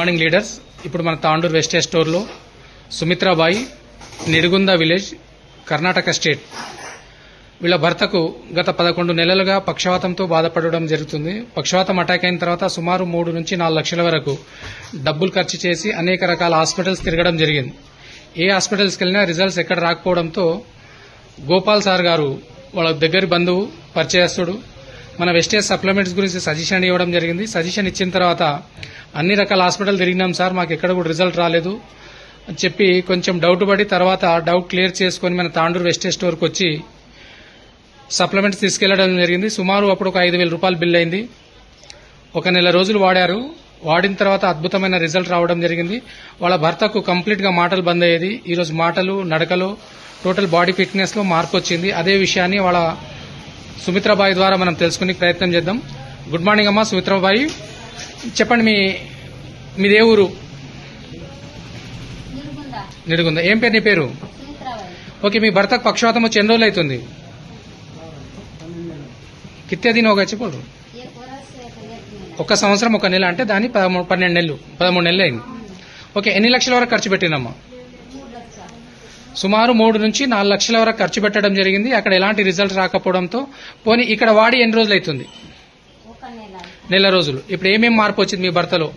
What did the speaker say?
Morning leaders ఇప్పుడు మన Tandur wastage స్టోర్లో సుమిత్రాబాయి నిడుగుంద విలేజ్ కర్ణాటక స్టేట్. వీళ్ళ భర్తకు గత పదకొండు నెలలుగా పక్షవాతంతో బాధపడడం జరుగుతుంది. పక్షవాతం అటాక్ అయిన తర్వాత సుమారు మూడు నుంచి నాలుగు లక్షల వరకు డబ్బులు ఖర్చు చేసి అనేక రకాల హాస్పిటల్స్ తిరగడం జరిగింది. ఏ హాస్పిటల్స్కి వెళ్ళినా రిజల్ట్స్ ఎక్కడ రాకపోవడంతో గోపాల్ సార్ గారు వాళ్ళ దగ్గర బంధువు పరిచయస్తుడు. మన వెస్టేజ్ సప్లిమెంట్స్ గురించి సజెషన్ ఇవ్వడం జరిగింది. సజెషన్ ఇచ్చిన తర్వాత అన్ని రకాల హాస్పిటల్ తిరిగినాం సార్ మాకు ఎక్కడ కూడా రిజల్ట్ రాలేదు. అని చెప్పి కొంచెం డౌట్ పడి తర్వాత డౌట్ క్లియర్ చేసుకొని మన తాండూరు వెస్టేజ్ స్టోర్కి వచ్చి సప్లిమెంట్స్ తీసుకెళ్ళడం జరిగింది. సుమారు అప్పుడు ఒక ఐదు వేల రూపాయలు బిల్ అయింది. ఒక నెల రోజులు వాడారు. వాడిన తర్వాత అద్భుతమైన రిజల్ట్ రావడం జరిగింది. వాళ్ళ భర్తకు కంప్లీట్గా మాటలు బంద్ అయ్యేది. ఈరోజు మాటలు నడకలు టోటల్ బాడీ ఫిట్నెస్లో మార్పు వచ్చింది. అదే విషయాన్ని వాళ్ళ సుమిత్రాబాయి ద్వారా మనం తెలుసుకునే ప్రయత్నం చేద్దాం. గుడ్ మార్నింగ్ అమ్మా సుమిత్రాబాయి. చెప్పండి మీ మీదే ఊరు? నిలుగుందా నిడుగుంద. ఏం పేరు నీ పేరు? ఓకే మీ భర్తకు పక్షవాతం వచ్చి ఎన్ని రోజులు అవుతుంది? కిత్తే దిన ఒక ఏ తెలియదు ఒక సంవత్సరం ఒక నెల అంటే దాని పదమూడు పన్నెండు నెలలు పదమూడు నెలలు అయింది. ఓకే ఎన్ని లక్షల వరకు ఖర్చు పెట్టినమ్మా సుమారు మూడు నుంచి నాలుగు లక్షల వరకు ఖర్చు పెట్టడం జరిగింది. అక్కడ ఎలాంటి రిజల్ట్ రాకపోవడంతో పోనీ ఇక్కడ వాడి ఎన్ని రోజులు అవుతుంది? నెల రోజులు. ఇప్పుడు ఏమేమి మార్పు వచ్చింది మీ భర్తలో?